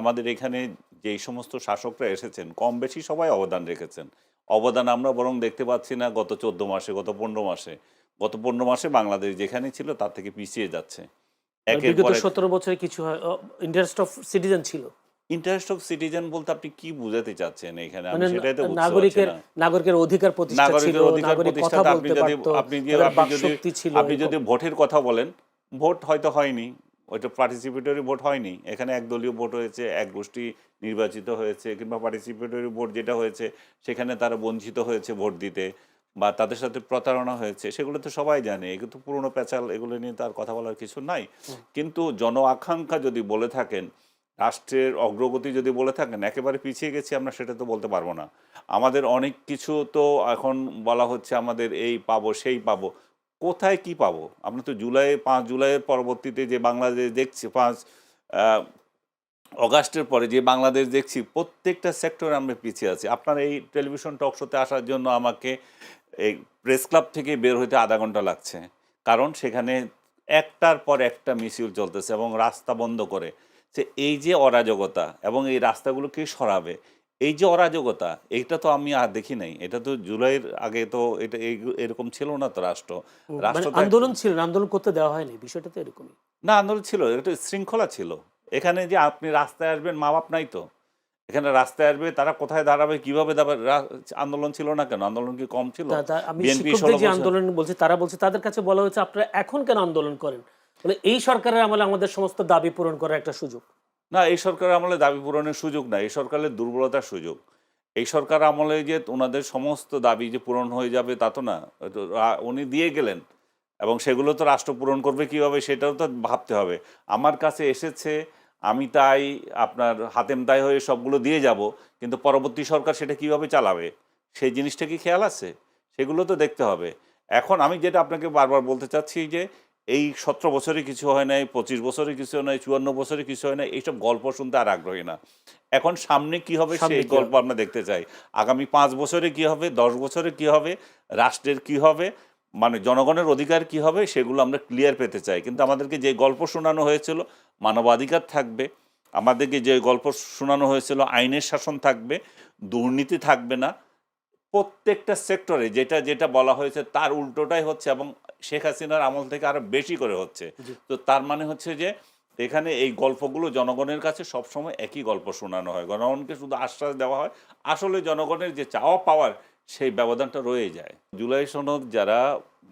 আমাদের এখানে যেই সমস্ত শাসকরা এসেছেন কম বেশি সবাই অবদান রেখেছেন। অবদান আমরা বরং দেখতে পাচ্ছি না গত চোদ্দ মাসে গত পনেরো মাসে। গত পনেরো মাসে বাংলাদেশ যেখানে ছিল তার থেকে পিছিয়ে যাচ্ছে। বিগত সতেরো বছরে কিছু ইন্টারেস্ট অফ সিটিজেন ছিল। ইন্টারেস্ট অফ সিটিজেন বলতে আপনি কি বুঝাতে চাচ্ছেন এখানে? আমি মানে সেটাই তো নাগরিকের নাগরিকের অধিকার প্রতিষ্ঠা ছিল অধিকার আপনি যদি যে তাদের আপনি যদি আপনি যদি ভোটের কথা বলেন ভোট হয়তো হয়নি। ওইটা পার্টিসিপেটরি ভোট হয়নি। এখানে একদলীয় ভোট হয়েছে এক গোষ্ঠী নির্বাচিত হয়েছে কিংবা পার্টিসিপেটরি ভোট যেটা হয়েছে সেখানে তারা বঞ্চিত হয়েছে ভোট দিতে বা তাদের সাথে প্রতারণা হয়েছে সেগুলো তো সবাই জানে এগুলো তো পুরনো প্যাচাল এগুলো নিয়ে তার কথা বলার কিছু নাই। কিন্তু জন আকাঙ্ক্ষা যদি বলে থাকেন রাষ্ট্রের অগ্রগতি যদি বলে থাকেন একেবারে পিছিয়ে গেছি আমরা সেটা তো বলতে পারব না। আমাদের অনেক কিছু তো এখন বলা হচ্ছে আমাদের এই পাবো সেই পাবো। কোথায় কি পাবো? আমরা তো জুলাই, পাঁচ জুলাইয়ের পরবর্তীতে যে বাংলাদেশ দেখছি, পাঁচ অগাস্টের পরে যে বাংলাদেশ দেখছি, প্রত্যেকটা সেক্টরে আমরা পিছিয়ে আছি। আপনার এই টেলিভিশন টক শোতে আসার জন্য আমাকে এই প্রেস ক্লাব থেকে বের হইতে আধা ঘণ্টা লাগছে। কারণ সেখানে একটার পর একটা মিছিল চলতেছে এবং রাস্তা বন্ধ করে। যে এই যে অরাজকতা এবং এই রাস্তাগুলো কে সরাবে এই যে অরাজকতা এইটা তো আমি আর দেখি নাই। এটা তো জুলাইয়ের আগে তো এটা এরকম ছিল না তো রাষ্ট্র। মানে রাষ্ট্র আন্দোলন ছিল আন্দোলন করতে দেওয়া হয়নি বিষয়টা তো এরকমই। না আন্দোলন ছিল এটা শৃঙ্খলা ছিল। এখানে যে আপনি রাস্তায় আসবেন মা বাপ নাই তো। এখানে রাস্তায় আসবে তারা কোথায় দাঁড়াবে কীভাবে দাঁড়াবে আন্দোলন ছিল না কেন? আন্দোলন কি কম ছিল? যে আন্দোলন বলছে তারা বলছে তাদের কাছে বলা হয়েছে আপনারা এখন কেন আন্দোলন করেন? বলে এই সরকারের আমলে আমাদের সমস্ত দাবি পূরণ করার একটা সুযোগ। না, এই সরকার আমলে দাবি পূরণের সুযোগ না এই সরকারের দুর্বলতার সুযোগ। এই সরকার আমলে যে ওনাদের সমস্ত দাবি যে পূরণ হয়ে যাবে তা তো না উনি দিয়ে গেলেন এবং সেগুলো তো রাষ্ট্র পূরণ করবে কীভাবে সেটাও তো ভাবতে হবে। আমার কাছে এসেছে, আমি তাই আপনার হাতেম তাই হয়ে সবগুলো দিয়ে যাব, কিন্তু পরবর্তী সরকার সেটা কীভাবে চালাবে? সেই জিনিসটা কি খেয়াল আছে? সেগুলো তো দেখতে হবে। এখন আমি যেটা আপনাকে বারবার বলতে চাচ্ছি যে এই সতেরো বছরে কিছু হয় নাই পঁচিশ বছরে কিছু হয় নাই চুয়ান্ন বছরে কিছু হয় নাই এইসব গল্প শুনতে আর আগ্রহী না। এখন সামনে কি হবে সেই গল্প আমরা দেখতে চাই। আগামী পাঁচ বছরে কি হবে দশ বছরে কি হবে রাষ্ট্রের কি হবে মানে জনগণের অধিকার কি হবে সেগুলো আমরা ক্লিয়ার পেতে চাই। কিন্তু আমাদেরকে যে গল্প শোনানো হয়েছিল মানবাধিকার থাকবে। আমাদেরকে যে গল্প শোনানো হয়েছিল আইনের শাসন থাকবে দুর্নীতি থাকবে না। প্রত্যেকটা সেক্টরে যেটা যেটা বলা হয়েছে তার উল্টোটাই হচ্ছে এবং শেখ হাসিনার আমল থেকে আরও বেশি করে হচ্ছে। তো তার মানে হচ্ছে যে এখানে এই গল্পগুলো জনগণের কাছে সবসময় একই গল্প শোনানো হয়। জনগণকে শুধু আশ্বাস দেওয়া হয় আসলে জনগণের যে চাওয়া পাওয়ার সেই ব্যবধানটা রয়ে যায়। জুলাই সনদ যারা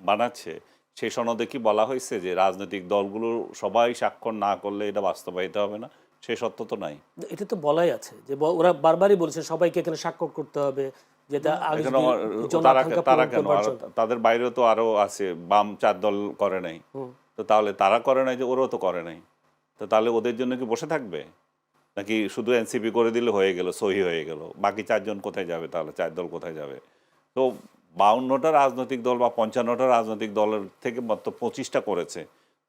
বানাচ্ছে সেই সনদে কি বলা হয়েছে যে রাজনৈতিক দলগুলো সবাই স্বাক্ষর না করলে এটা বাস্তবায়িত হবে না? সে সত্য তো নাই। এটা তো বলাই আছে যে ওরা বারবারই বলছে সবাইকে এখানে স্বাক্ষর করতে হবে। যেটা। তাদের বাইরেও তো আরও আছে বাম চার দল করে নাই। তো তাহলে তারা করে নাই যে ওরাও তো করে নাই। তো তাহলে ওদের জন্য কি বসে থাকবে? নাকি শুধু এনসিপি করে দিলে হয়ে গেল সহি হয়ে গেল? বাকি চারজন কোথায় যাবে তাহলে? চার দল কোথায় যাবে? তো বাউন্নটা রাজনৈতিক দল বা পঞ্চান্নটা রাজনৈতিক দলের থেকে মাত্র পঁচিশটা করেছে।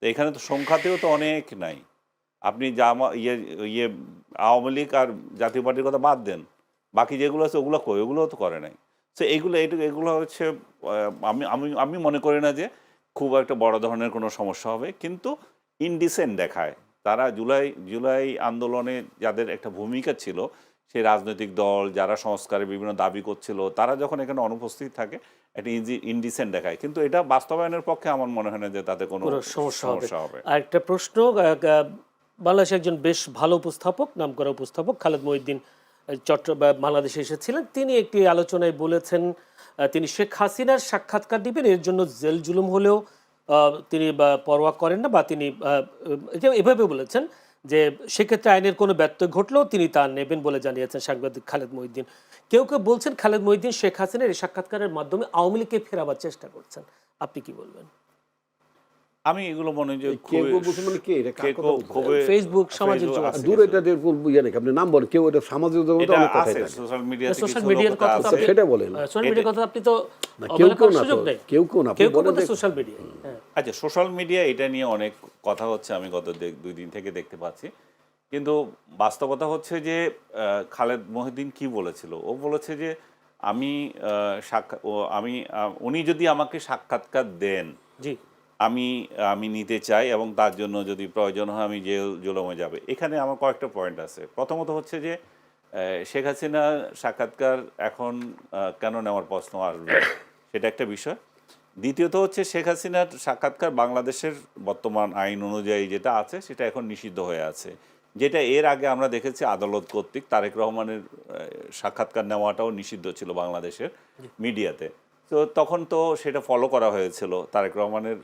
তো এখানে তো সংখ্যাতেও তো অনেক নাই। আপনি জামা ইয়ে ইয়ে আওয়ামী লীগ আর জাতীয় পার্টির কথা বাদ দেন। বাকি যেগুলো আছে ওগুলো কই? ওগুলো তো করে নাই। তো এইগুলো এইটুকু এগুলো হচ্ছে আমি আমি আমি মনে করি না যে খুব একটা বড় ধরনের কোনো সমস্যা হবে। কিন্তু ইনডিসেন্ট দেখায়। তারা জুলাই জুলাই আন্দোলনে যাদের একটা ভূমিকা ছিল সেই রাজনৈতিক দল যারা সংস্কারের বিভিন্ন দাবি করছিল তারা যখন এখানে অনুপস্থিত থাকে একটা ইনডিসেন্ট দেখায়। কিন্তু এটা বাস্তবায়নের পক্ষে আমার মনে হয় না যে তাতে কোনো সমস্যা হবে। সমস্যা হবে। আর একটা প্রশ্ন বাংলাদেশের একজন বেশ ভালো উপস্থাপক নামকরা উপস্থাপক খালেদ মহিউদ্দিন আহ, চট্ট বা বাংলাদেশে এসেছিলেন। তিনি একটি আলোচনায় বলেছেন তিনি শেখ হাসিনার সাক্ষাৎকার দিবেন এর জন্য জেল জুলুম হলেও তিনি পরোয়া করেন না বা তিনি এভাবে বলেছেন যে সেক্ষেত্রে আইনের কোনো ব্যত্যয় ঘটলেও তিনি তা নেবেন বলে জানিয়েছেন সাংবাদিক খালেদ মহিউদ্দিন। কেউ কেউ বলছেন খালেদ মহিউদ্দিন শেখ হাসিনার এই সাক্ষাৎকারের মাধ্যমে আওয়ামী লীগকে ফেরাবার চেষ্টা করছেন। আপনি কি বলবেন? আমি এগুলো মনে যে মানে কে? এটা কে কার কথা কেউ বলছে? ফেসবুক, সামাজিক যোগাযোগ। দূর এটা দিয়ে বলব ইয়ে নাকি? আপনি নাম বলেন। কেউ এটা সামাজিক এটা অনেক আছে থাকে। সোশ্যাল মিডিয়াতে সোশ্যাল মিডিয়ার কথা আপনি- সেটা বলেন। সোশ্যাল মিডিয়ার কথা আপনি তো কেউ কেউ না সুযোগ তো, নেই। কেউ কেউ না, আপনি কেউ বলেন সোশ্যাল মিডিয়া আচ্ছা সোশ্যাল মিডিয়া এটা নিয়ে অনেক কথা হচ্ছে আমি গত দুই দিন থেকে দেখতে পাচ্ছি। কিন্তু বাস্তবতা হচ্ছে যে আহ, খালেদ মহিদ্দিন কি বলেছিল? ও বলেছে যে আমি আহ, সাক্ষা আমি উনি যদি আমাকে সাক্ষাৎকার দেন জি। আমি আমি নিতে চাই এবং তার জন্য যদি প্রয়োজন হয় আমি জেল জুলমে যাবে। এখানে আমার কয়েকটা পয়েন্ট আছে। প্রথমত হচ্ছে যে শেখ হাসিনা সাক্ষাৎকার এখন কেন নেওয়ার প্রশ্ন আসবে? সেটা একটা বিষয়। দ্বিতীয়ত হচ্ছে শেখ হাসিনার সাক্ষাৎকার বাংলাদেশের বর্তমান আইন অনুযায়ী যেটা আছে সেটা এখন নিষিদ্ধ হয়ে আছে। যেটা এর আগে আমরা দেখেছি আদালত কর্তৃক তারেক রহমানের সাক্ষাৎকার নেওয়াটাও নিষিদ্ধ ছিল বাংলাদেশের মিডিয়াতে। তো তখন তো সেটা ফলো করা হয়েছিল। তারেক রহমানের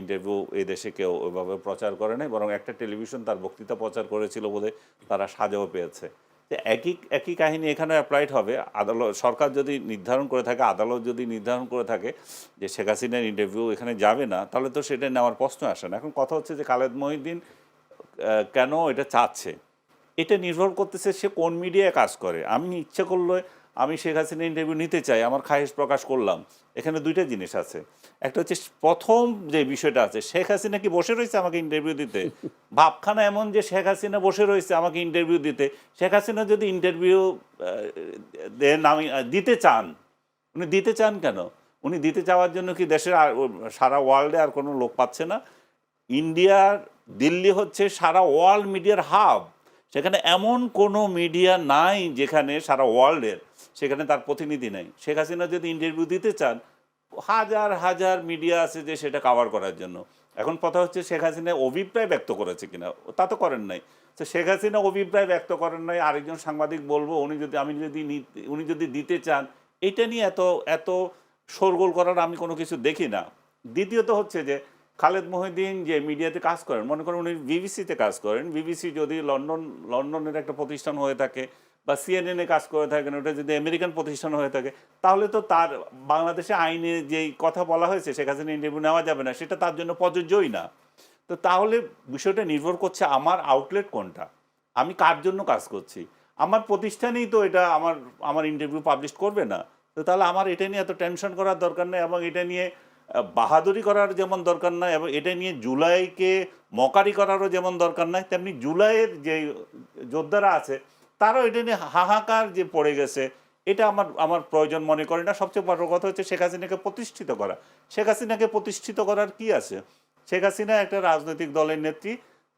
ইন্টারভিউ এই দেশে কেউ ওইভাবে প্রচার করে নাই, বরং একটা টেলিভিশন তার বক্তৃতা প্রচার করেছিল বলে তারা সাজাও পেয়েছে। তো একই একই কাহিনী এখানে অ্যাপ্লাইড হবে। আদালত, সরকার যদি নির্ধারণ করে থাকে, আদালত যদি নির্ধারণ করে থাকে যে শেখ হাসিনার ইন্টারভিউ এখানে যাবে না, তাহলে তো সেটা নেওয়ার প্রশ্ন আসে না। এখন কথা হচ্ছে যে খালেদ মহিউদ্দিন কেন এটা চাচ্ছে? এটা নির্ভর করতেছে সে কোন মিডিয়ায় কাজ করে। আমি ইচ্ছে করলে আমি শেখ হাসিনা ইন্টারভিউ নিতে চাই, আমার খায়েশ প্রকাশ করলাম। এখানে দুইটা জিনিস আছে। একটা হচ্ছে প্রথম যে বিষয়টা আছে, শেখ হাসিনা কি বসে রয়েছে আমাকে ইন্টারভিউ দিতে? ভাবখানা এমন যে শেখ হাসিনা বসে রয়েছে আমাকে ইন্টারভিউ দিতে। শেখ হাসিনা যদি ইন্টারভিউ দেন আমি দিতে চান, উনি দিতে চান কেন? উনি দিতে চাওয়ার জন্য কি দেশের সারা ওয়ার্ল্ডে আর কোনো লোক পাচ্ছে না? ইন্ডিয়ার দিল্লি হচ্ছে সারা ওয়ার্ল্ড মিডিয়ার হাব সেখানে এমন কোনো মিডিয়া নাই যেখানে সারা ওয়ার্ল্ডের সেখানে তার প্রতিনিধি নেই। শেখ হাসিনা যদি ইন্টারভিউ দিতে চান, হাজার হাজার মিডিয়া আছে যে সেটা কভার করার জন্য। এখন কথা হচ্ছে শেখ হাসিনা অভিপ্রায় ব্যক্ত করেছে কিনা, তা তো করেন নাই। তো শেখ হাসিনা অভিপ্রায় ব্যক্ত করেন নাই, আরেকজন সাংবাদিক বলব, উনি যদি, আমি যদি উনি যদি দিতে চান, এটা নিয়ে এত এত শোরগোল করার আমি কোনো কিছু দেখি না। দ্বিতীয়ত হচ্ছে যে, খালেদ মহিউদ্দিন যে মিডিয়াতে কাজ করেন, মনে করেন উনি বিবিসিতে কাজ করেন। বিবিসি যদি লন্ডন, লন্ডনের একটা প্রতিষ্ঠান হয়ে থাকে বা সিএনএনে কাজ করে থাকেন, ওটা যদি আমেরিকান প্রতিষ্ঠান হয়ে থাকে, তাহলে তো তার বাংলাদেশে আইনে যেই কথা বলা হয়েছে হাসিনা ইন্টারভিউ নেওয়া যাবে না, সেটা তার জন্য প্রযোজ্যই না। তো তাহলে বিষয়টা নির্ভর করছে আমার আউটলেট কোনটা, আমি কার জন্য কাজ করছি? আমার প্রতিষ্ঠানেই তো এটা আমার আমার ইন্টারভিউ পাবলিশ করবে না। তো তাহলে আমার এটা নিয়ে এত টেনশন করার দরকার নেই এবং এটা নিয়ে বাহাদুরি করার যেমন দরকার নাই এবং এটা নিয়ে জুলাইকে মকারি করারও যেমন দরকার নাই, তেমনি জুলাইয়ের যে যোদ্ধারা আছে তারাও এটা নিয়ে হাহাকার যে পড়ে গেছে, এটা আমার আমার প্রয়োজন মনে করে না। সবচেয়ে বড় কথা হচ্ছে শেখ হাসিনাকে প্রতিষ্ঠিত করা। শেখ হাসিনাকে প্রতিষ্ঠিত করার কি আছে? শেখ হাসিনা একটা রাজনৈতিক দলের নেত্রী,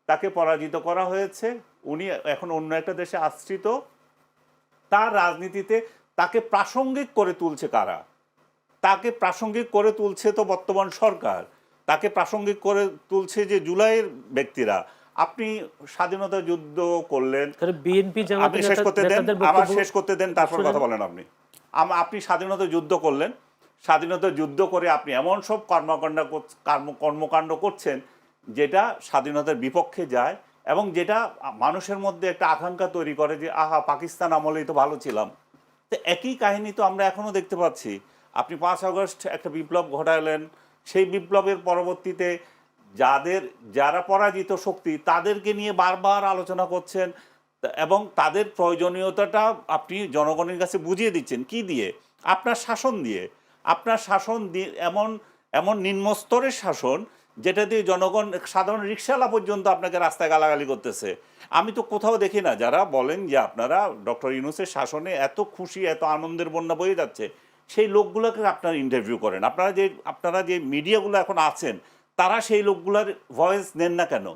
তাকে পরাজিত করা হয়েছে। উনি এখন অন্য একটা দেশে আশ্রিত। তার রাজনীতিতে তাকে প্রাসঙ্গিক করে তুলছে কারা? তাকে প্রাসঙ্গিক করে তুলছে তো বর্তমান সরকার। তাকে প্রাসঙ্গিক করে তুলছে যে জুলাইয়ের ব্যক্তিরা। আপনি স্বাধীনতা যুদ্ধ করলেন বিএনপি আপনি শেষ করতে দেন আমার শেষ করতে দেন তারপর কথা বলেন আপনি। আপনি স্বাধীনতা যুদ্ধ করলেন স্বাধীনতা যুদ্ধ করে আপনি এমন সব কর্মকাণ্ড কর্ম- কর্মকাণ্ড করছেন যেটা স্বাধীনতার বিপক্ষে যায় এবং যেটা মানুষের মধ্যে একটা আকাঙ্ক্ষা তৈরি করে যে আহা পাকিস্তান আমলেই তো ভালো ছিলাম। তো একই কাহিনী তো আমরা এখনও দেখতে পাচ্ছি। আপনি পাঁচ আগস্ট একটা বিপ্লব ঘটালেন সেই বিপ্লবের পরবর্তীতে যাদের, যারা পরাজিত শক্তি, তাদেরকে নিয়ে বারবার আলোচনা করছেন এবং তাদের প্রয়োজনীয়তাটা আপনি জনগণের কাছে বুঝিয়ে দিচ্ছেন। কি দিয়ে? আপনার শাসন দিয়ে। আপনার শাসন দিয়ে এমন এমন নিম্নস্তরের শাসন যেটা দিয়ে জনগণ, সাধারণ রিক্সাওয়ালা পর্যন্ত আপনাকে রাস্তায় গালাগালি করতেছে। আমি তো কোথাও দেখি না যারা বলেন যে আপনারা ডক্টর ইউনুসের শাসনে এত খুশি, এত আনন্দের বন্যা বয়ে যাচ্ছে। সেই লোকগুলোকে আপনারা ইন্টারভিউ করেন। আপনারা যে আপনারা যে মিডিয়াগুলো এখন আছেন তারা সেই লোকগুলার ভয়েস নেন না কেন?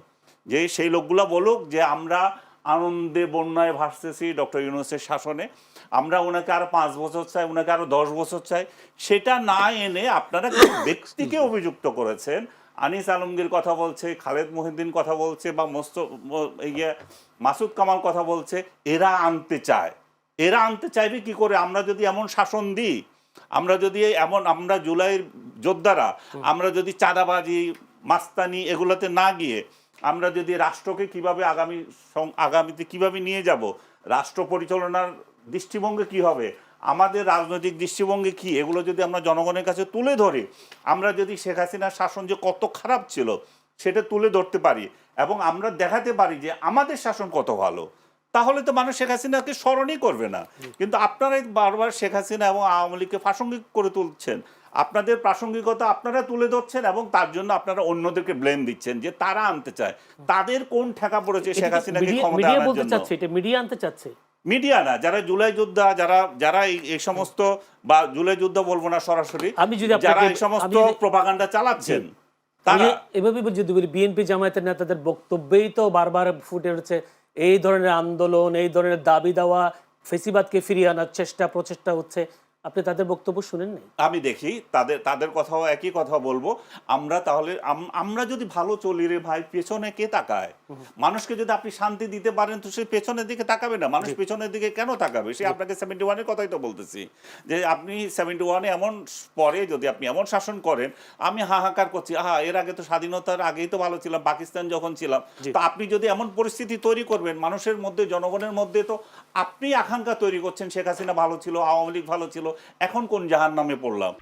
যে সেই লোকগুলো বলুক যে আমরা আনন্দে বন্যায় ভাসতেছি ডক্টর ইউনুসের শাসনে আমরা ওনাকে আরও পাঁচ বছর চাই ওনাকে আরও দশ বছর চাই সেটা না এনে আপনারা ব্যক্তিকে অভিযুক্ত করেছেন। আনিস আলমগীর কথা বলছে খালেদ মহিউদ্দিন কথা বলছে বা মস্ত ইয়ে মাসুদ কামাল কথা বলছে এরা আনতে চায়। এরা আনতে চাইবে কি করে? আমরা যদি এমন শাসন দিই আমরা যদি এমন আমরা জুলাইয়ের যোদ্ধারা আমরা যদি চাঁদাবাজি মাস্তানি এগুলোতে না গিয়ে আমরা যদি রাষ্ট্রকে কীভাবে আগামী আগামীতে কীভাবে নিয়ে যাব রাষ্ট্র পরিচালনার দৃষ্টিভঙ্গি কি হবে আমাদের রাজনৈতিক দৃষ্টিভঙ্গি কি এগুলো যদি আমরা জনগণের কাছে তুলে ধরি আমরা যদি শেখ হাসিনার শাসন যে কত খারাপ ছিল সেটা তুলে ধরতে পারি এবং আমরা দেখাতে পারি যে আমাদের শাসন কত ভালো। তাহলে তো মানুষ শেখ হাসিনাকে স্মরণই করবে না। কিন্তু আপনারাই বারবার শেখ হাসিনা এবং আওয়ামী লীগকে প্রাসঙ্গিক করে তুলছেন। আপনাদের প্রাসঙ্গিকতা আপনারা তুলে ধরছেন এবং তার জন্য আপনারা অন্যদেরকে ব্লেম দিচ্ছেন যে তারা আনতে চায়। তাদের কোন ঠেকা পড়েছে শেখ হাসিনাকে ক্ষমতা মিডিয়া আনার জন্য? এটা মিডিয়া আনতে চাচ্ছে। মিডিয়া না যারা জুলাই যোদ্ধা যারা যারা এই- সমস্ত বা জুলাই যুদ্ধ বলব না সরাসরি আমি যদি যারা এই সমস্ত প্রপাগান্ডা চালাচ্ছেন তারা এভাবে যদি বলি বিএনপি জামায়াতের নেতাদের বক্তব্যেই তো বারবার ফুটে উঠছে এই ধরনের আন্দোলন এই ধরনের দাবি দেওয়া ফেসিবাদকে ফিরিয়ে আনার চেষ্টা প্রচেষ্টা হচ্ছে। আপনি তাদের বক্তব্য শুনেন নাই? আমি দেখি তাদের তাদের কথাও একই কথা বলব। আমরা তাহলে আম- আমরা যদি ভালো চলি রে ভাই পেছনে কে তাকায়? মানুষকে যদি আপনি শান্তি দিতে পারেন তো সে পেছনের দিকে তাকাবে না। মানুষ পেছনের দিকে কেন তাকাবে? সে আপনাকে সেভেন্টি ওয়ানের কথাই তো বলতেছি। যে আপনি সেভেন্টি ওয়ানে এমন পরে যদি আপনি এমন শাসন করেন আমি হাহাকার করছি আহা এর আগে তো স্বাধীনতার আগেই তো ভালো ছিলাম পাকিস্তান যখন ছিলাম। তো আপনি যদি এমন পরিস্থিতি তৈরি করবেন মানুষের মধ্যে জনগণের মধ্যে তো আপনি আকাঙ্ক্ষা তৈরি করছেন শেখ হাসিনা ভালো ছিল আওয়ামী লীগ ভালো ছিল এখন কোন জাহান নামে পড়লাম?